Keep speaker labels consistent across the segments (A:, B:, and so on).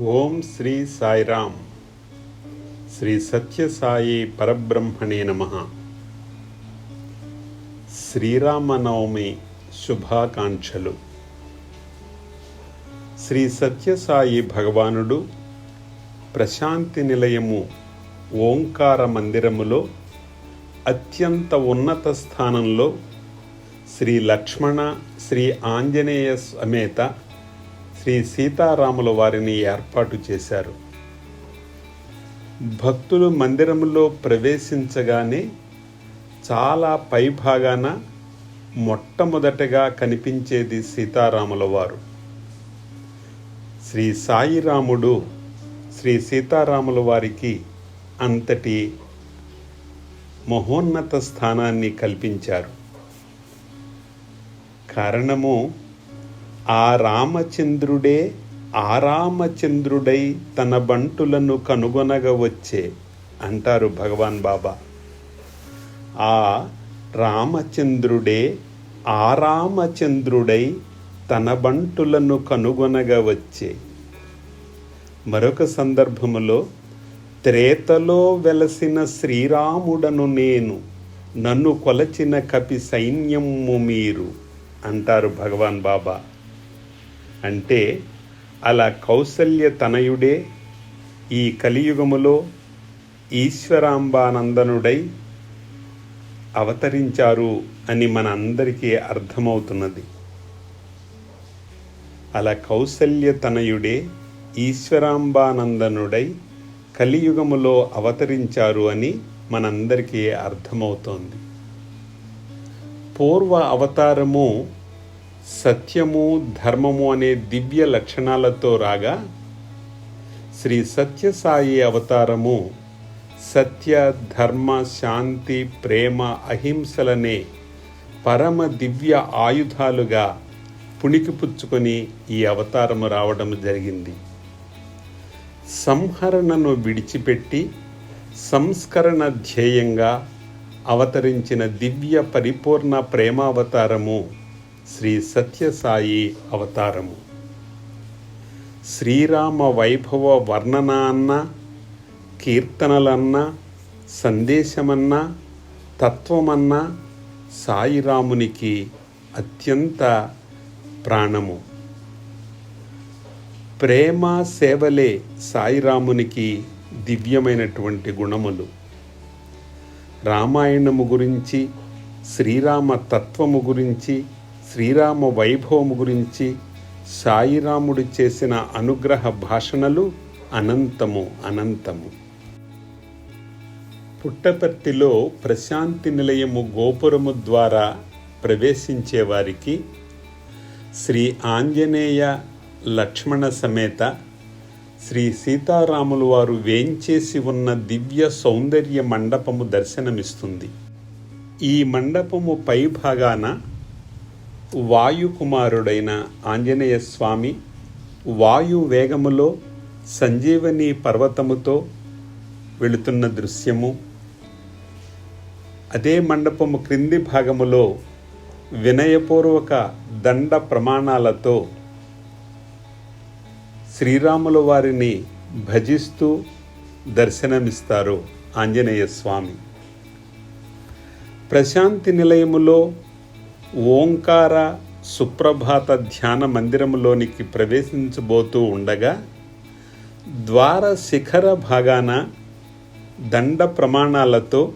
A: ఓం శ్రీ సాయిరామ్. శ్రీ సత్యసాయి పరబ్రహ్మణే నమ. శ్రీరామనవమి శుభాకాంక్షలు. శ్రీ సత్యసాయి భగవానుడు ప్రశాంతి నిలయము ఓంకార మందిరములో అత్యంత ఉన్నత స్థానంలో శ్రీ లక్ష్మణ శ్రీ ఆంజనేయ సమేత శ్రీ సీతారాముల వారిని ఏర్పాటు చేశారు. భక్తులు మందిరంలో ప్రవేశించగానే చాలా పైభాగాన మొట్టమొదటగా కనిపించేది సీతారాముల వారు. శ్రీ సాయిరాముడు శ్రీ సీతారాముల వారికి అంతటి మహోన్నత స్థానాన్ని కల్పించారు. కారణము ఆ రామచంద్రుడే ఆ రామచంద్రుడై తన బంటులను కనుగొనగా వచ్చే అంటారు భగవాన్ బాబా. ఆ రామచంద్రుడే ఆ రామచంద్రుడై తన బంటులను కనుగొనగా వచ్చే. మరొక సందర్భములో త్రేతలో వెలసిన శ్రీరాముడను నేను నన్ను కొలచిన కపి సైన్యము మీరు అంటారు భగవాన్ బాబా. అంటే అలా కౌసల్య తనయుడే ఈ కలియుగములో ఈశ్వరాంబానందనుడై అవతరించారు అని మన అందరికీ అర్థమవుతున్నది. అలా కౌసల్య తనయుడే ఈశ్వరాంబానందనుడై కలియుగములో అవతరించారు అని మనందరికీ అర్థమవుతోంది. పూర్వ అవతారము సత్యము ధర్మము అనే దివ్య లక్షణాలతో రాగా శ్రీ సత్యసాయి అవతారము సత్య ధర్మ శాంతి ప్రేమ అహింసలనే పరమ దివ్య ఆయుధాలుగా పుణికిపుచ్చుకొని ఈ అవతారము రావడం జరిగింది. సంహరణను విడిచిపెట్టి సంస్కరణ ధ్యేయంగా అవతరించిన దివ్య పరిపూర్ణ ప్రేమావతారము శ్రీ సత్యసాయి అవతారము. శ్రీరామ వైభవ వర్ణన అన్న కీర్తనలన్న సందేశమన్న తత్వమన్న సాయిరామునికి అత్యంత ప్రాణము. ప్రేమ సేవలే సాయిరామునికి దివ్యమైనటువంటి గుణములు. రామాయణము గురించి శ్రీరామ తత్వము గురించి శ్రీరామ వైభవము గురించి సాయిరాముడు చేసిన అనుగ్రహ భాషణలు అనంతము అనంతము. పుట్టపర్తిలో ప్రశాంతి నిలయము గోపురము ద్వారా ప్రవేశించేవారికి శ్రీ ఆంజనేయ లక్ష్మణ సమేత శ్రీ సీతారాములు వారు వేంచేసి ఉన్న దివ్య సౌందర్య మండపము దర్శనమిస్తుంది. ఈ మండపము పై భాగాన వాయుకుమారుడైన ఆంజనేయ స్వామి వాయు వేగములో సంజీవని పర్వతముతో వెళుతున్న దృశ్యము. అదే మండపము క్రింది భాగములో వినయపూర్వక దండ ప్రమాణాలతో శ్రీరాముల వారిని భజిస్తూ దర్శనమిస్తారు ఆంజనేయ స్వామి. ప్రశాంతి నిలయములో ఓంకార సుప్రభాత ధ్యాన మందిరములోనికి ప్రవేశించబోతూ ఉండగా ద్వార శిఖర భాగాన దండ ప్రమాణాలతో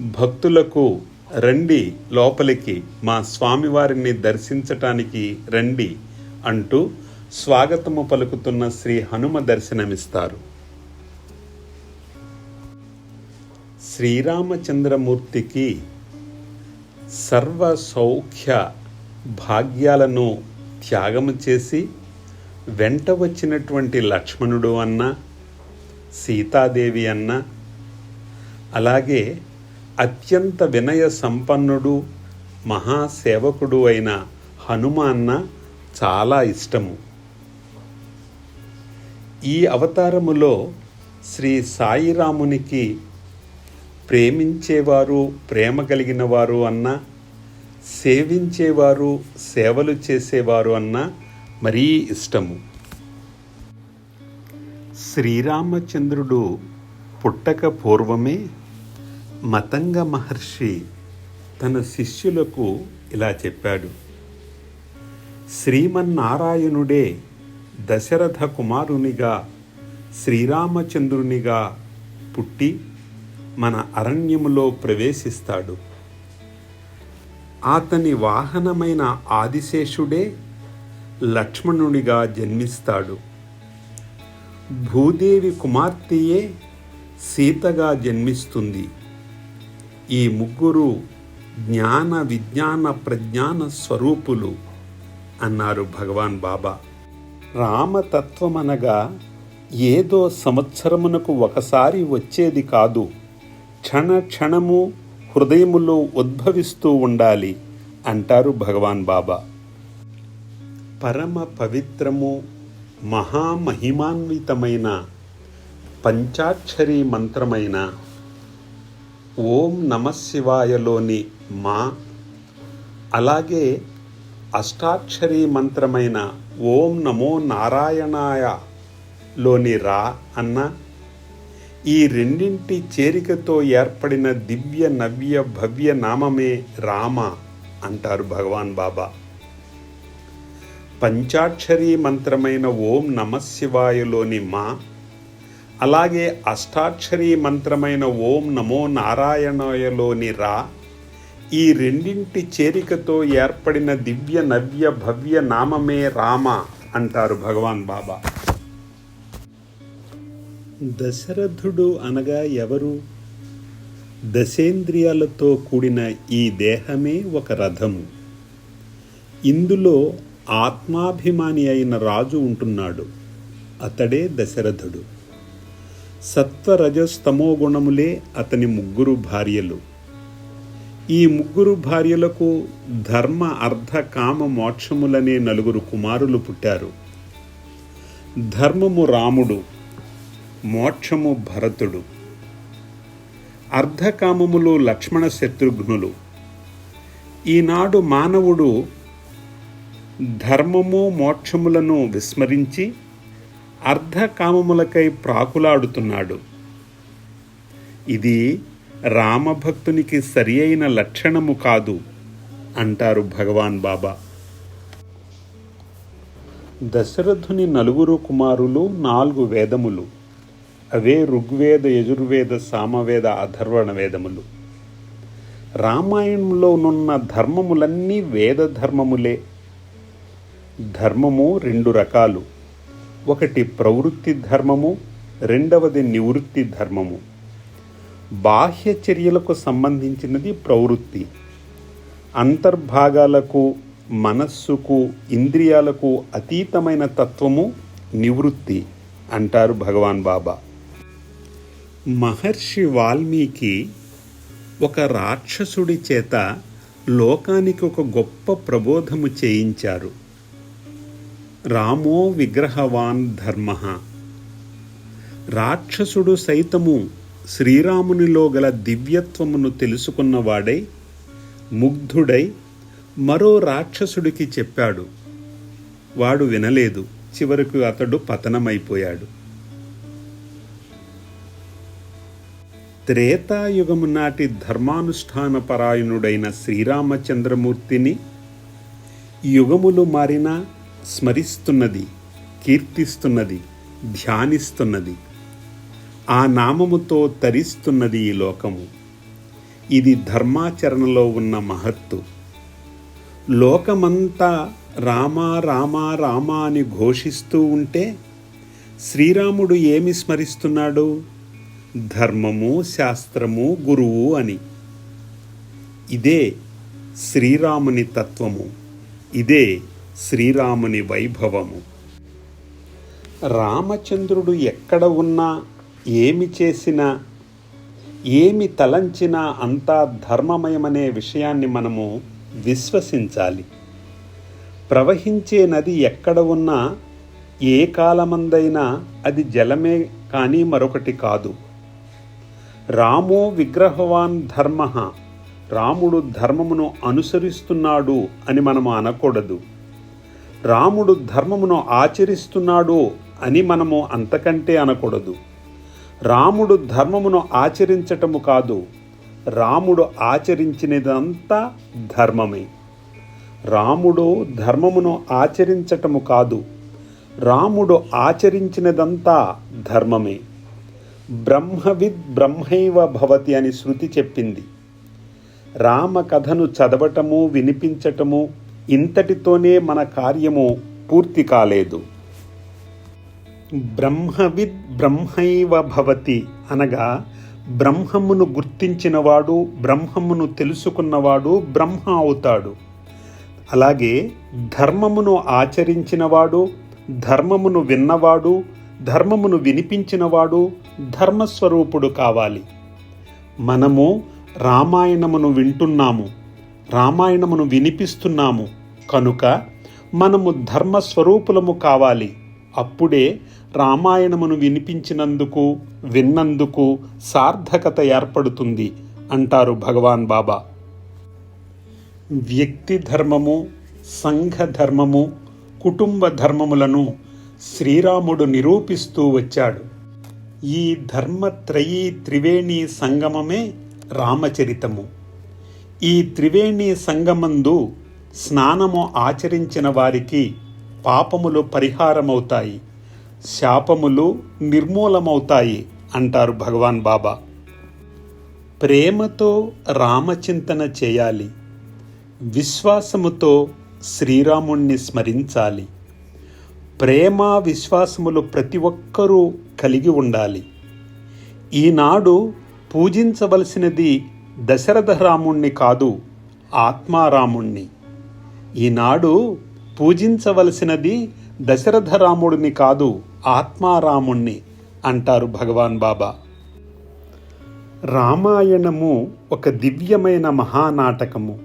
A: భక్తులకు రండి లోపలికి మా స్వామివారిని దర్శించటానికి రండి అంటూ స్వాగతము పలుకుతున్న శ్రీ హనుమ దర్శనమిస్తారు. శ్రీరామచంద్రమూర్తికి సర్వ సౌఖ్య భాగ్యాలను త్యాగము చేసి వెంట వచ్చినటువంటి లక్ష్మణుడు అన్న సీతాదేవి అన్న అలాగే అత్యంత వినయ సంపన్నుడు మహాసేవకుడు అయిన హనుమ అన్న చాలా ఇష్టము. ఈ అవతారములో శ్రీ సాయిరామునికి ప్రేమించేవారు ప్రేమ కలిగిన వారు అన్న సేవించేవారు సేవలు చేసేవారు అన్న మరీ ఇష్టము. శ్రీరామచంద్రుడు పుట్టక పూర్వమే మతంగ మహర్షి తన శిష్యులకు ఇలా చెప్పాడు. శ్రీమన్నారాయణుడే దశరథ కుమారునిగా శ్రీరామచంద్రునిగా పుట్టి మన అరణ్యములో ప్రవేశిస్తాడు. అతని వాహనమైన ఆదిశేషుడే లక్ష్మణునిగా జన్మిస్తాడు. భూదేవి కుమార్తెయే సీతగా జన్మిస్తుంది. ఈ ముగ్గురు జ్ఞాన విజ్ఞాన ప్రజ్ఞాన స్వరూపులు అన్నారు భగవాన్ బాబా. రామతత్వమనగా ఏదో సంవత్సరమునకు ఒకసారి వచ్చేది కాదు. క్షణ క్షణము హృదయములో ఉద్భవిస్తూ ఉండాలి అంటారు భగవాన్ బాబా. పరమ పవిత్రము మహామహిమాన్వితమైన పంచాక్షరీ మంత్రమైన ఓం నమశివాయలోని మా అలాగే అష్టాక్షరీ మంత్రమైన ఓం నమో నారాయణాయ లోని రా అన్న ఈ రెండింటి చేరికతో ఏర్పడిన దివ్య నవ్య భవ్య నామమే రామ అంటారు భగవాన్ బాబా. పంచాక్షరీ మంత్రమైన ఓం నమశివాయలోని మా అలాగే అష్టాక్షరీ మంత్రమైన ఓం నమో నారాయణయలోని రా ఈ రెండింటి చేరికతో ఏర్పడిన దివ్య నవ్య భవ్య నామమే రామ అంటారు భగవాన్ బాబా. దశరథుడు అనగా ఎవరు? దశేంద్రియాలతో కూడిన ఈ దేహమే ఒక రథము. ఇందులో ఆత్మాభిమాని అయిన రాజు ఉంటున్నాడు. అతడే దశరథుడు. సత్వరజస్తమో గుణములే అతని ముగ్గురు భార్యలు. ఈ ముగ్గురు భార్యలకు ధర్మ అర్ధ కామ మోక్షములనే నలుగురు కుమారులు పుట్టారు. ధర్మము రాముడు. మోక్షము భరతుడు. అర్ధకామములు లక్ష్మణ శత్రుఘ్నులు. ఈనాడు మానవుడు ధర్మము మోక్షములను విస్మరించి అర్ధకామములకై ప్రాకులాడుతున్నాడు. ఇది రామభక్తునికి సరి అయిన లక్షణము కాదు అంటారు భగవాన్ బాబా. దశరథుని నలుగురు కుమారులు నాలుగు వేదములు. అవే ఋగ్వేద యజుర్వేద సామవేద అధర్వణ వేదములు. రామాయణంలోనున్న ధర్మములన్నీ వేద ధర్మములే. ధర్మము రెండు రకాలు. ఒకటి ప్రవృత్తి ధర్మము రెండవది నివృత్తి ధర్మము. బాహ్య చర్యలకు సంబంధించినది ప్రవృత్తి. అంతర్భాగాలకు మనస్సుకు ఇంద్రియాలకు అతీతమైన తత్వము నివృత్తి అంటారు భగవాన్ బాబా. మహర్షి వాల్మీకి ఒక రాక్షసుడి చేత లోకానికి ఒక గొప్ప ప్రబోధము చేయించారు. రామో విగ్రహవాన్ ధర్మ. రాక్షసుడు సైతము శ్రీరామునిలో గల దివ్యత్వమును తెలుసుకున్నవాడై ముగ్ధుడై మరో రాక్షసుడికి చెప్పాడు. వాడు వినలేదు. చివరకు అతడు పతనమైపోయాడు. త్రేతాయుగము నాటి ధర్మానుష్ఠాన పరాయణుడైన శ్రీరామచంద్రమూర్తిని యుగములు మారినా స్మరిస్తున్నది కీర్తిస్తున్నది ధ్యానిస్తున్నది. ఆ నామముతో తరిస్తున్నది ఈ లోకము. ఇది ధర్మాచరణలో ఉన్న మహత్తు. లోకమంతా రామా రామా రామా అని ఘోషిస్తూ ఉంటే శ్రీరాముడు ఏమి స్మరిస్తున్నాడు? ధర్మము శాస్త్రము గురువు అని. ఇదే శ్రీరాముని తత్వము. ఇదే శ్రీరాముని వైభవము. రామచంద్రుడు ఎక్కడ ఉన్నా ఏమి చేసినా ఏమి తలంచినా అంతా ధర్మమయమనే విషయాన్ని మనము విశ్వసించాలి. ప్రవహించే నది ఎక్కడ ఉన్నా ఏ కాలమందైనా అది జలమే కానీ మరొకటి కాదు. రామో విగ్రహవాన్ ధర్మ. రాముడు ధర్మమును అనుసరిస్తున్నాడు అని మనము అనకూడదు. రాముడు ధర్మమును ఆచరిస్తున్నాడు అని మనము అంతకంటే అనకూడదు. రాముడు ధర్మమును ఆచరించటము కాదు రాముడు ఆచరించినదంతా ధర్మమే. రాముడు ధర్మమును ఆచరించటము కాదు రాముడు ఆచరించినదంతా ధర్మమే. బ్రహ్మవిద్ బ్రహ్మైవ భవతి అని శృతి చెప్పింది. రామ కథను చదవటము వినిపించటము ఇంతటితోనే మన కార్యము పూర్తి కాలేదు. బ్రహ్మవిద్ బ్రహ్మైవ భవతి అనగా బ్రహ్మమును గుర్తించినవాడు బ్రహ్మమును తెలుసుకున్నవాడు బ్రహ్మ అవుతాడు. అలాగే ధర్మమును ఆచరించినవాడు ధర్మమును విన్నవాడు ధర్మమును వినిపించినవాడు ధర్మస్వరూపుడు కావాలి. మనము రామాయణమును వింటున్నాము రామాయణమును వినిపిస్తున్నాము. కనుక మనము ధర్మస్వరూపులము కావాలి. అప్పుడే రామాయణమును వినిపించినందుకు విన్నందుకు సార్థకత ఏర్పడుతుంది అంటారు భగవాన్ బాబా. వ్యక్తి ధర్మము సంఘ ధర్మము కుటుంబ ధర్మములను శ్రీరాముడు నిరూపిస్తూ వచ్చాడు. ఈ ధర్మత్రయీ త్రివేణి సంగమమే రామచరితము. ఈ త్రివేణి సంగమందు స్నానము ఆచరించిన వారికి పాపములు పరిహారమవుతాయి. శాపములు నిర్మూలమవుతాయి అంటారు భగవాన్ బాబా. ప్రేమతో రామచింతన చేయాలి. విశ్వాసముతో శ్రీరాముణ్ణి స్మరించాలి. ప్రేమ విశ్వాసములు ప్రతి ఒక్కరూ కలిగి ఉండాలి. ఈనాడు పూజించవలసినది దశరథ రాముణ్ణి కాదు ఆత్మారాముణ్ణి. ఈనాడు పూజించవలసినది దశరథ రాముడిని కాదు ఆత్మారాముణ్ణి అంటారు భగవాన్ బాబా. రామాయణము ఒక దివ్యమైన మహానాటకము.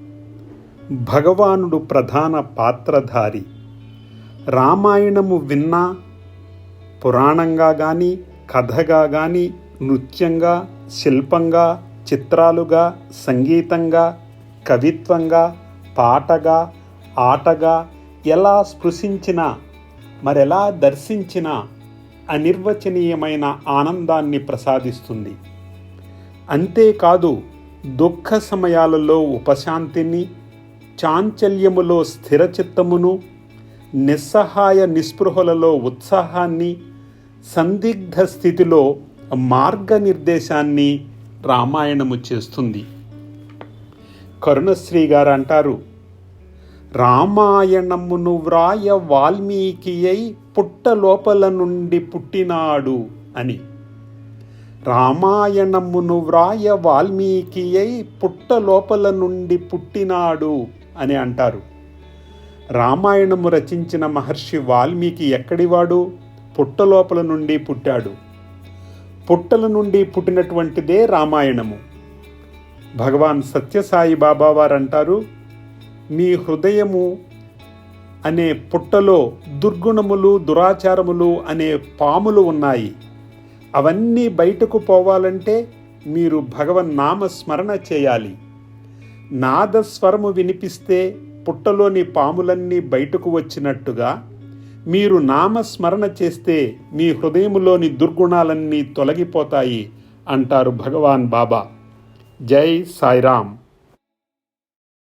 A: భగవానుడు ప్రధాన పాత్రధారి. రామాయణము విన్నా పురాణంగా కానీ కథగా కానీ నృత్యంగా శిల్పంగా చిత్రాలుగా సంగీతంగా కవిత్వంగా పాటగా ఆటగా ఎలా స్పృశించినా మరెలా దర్శించినా అనిర్వచనీయమైన ఆనందాన్ని ప్రసాదిస్తుంది. అంతేకాదు దుఃఖ సమయాలలో ఉపశాంతిని చాంచల్యములో స్థిరచిత్తమును నిస్సహాయ నిస్పృహలలో ఉత్సాహాన్ని సందిగ్ధ స్థితిలో మార్గనిర్దేశాన్ని రామాయణము చేస్తుంది. కరుణశ్రీ గారు అంటారు రామాయణమును వ్రాయ వాల్మీకి అయి పుట్ట లోపల నుండి పుట్టినాడు అని. రామాయణమును వ్రాయ వాల్మీకి అయి పుట్ట లోపల నుండి పుట్టినాడు అని అంటారు. రామాయణము రచించిన మహర్షి వాల్మీకి ఎక్కడివాడు? పుట్టలోపల నుండి పుట్టాడు. పుట్టల నుండి పుట్టినటువంటిదే రామాయణము. భగవాన్ సత్యసాయి బాబా వారు అంటారు మీ హృదయము అనే పుట్టలో దుర్గుణములు దురాచారములు అనే పాములు ఉన్నాయి. అవన్నీ బయటకు పోవాలంటే మీరు భగవన్ నామ స్మరణ చేయాలి. నాదస్వరము వినిపిస్తే పుట్టలోని పాములన్నీ బయటకు వచ్చినట్టుగా మీరు నామస్మరణ చేస్తే మీ హృదయములోని దుర్గుణాలన్నీ తొలగిపోతాయి అంటారు భగవాన్ బాబా. జై సాయిరామ్.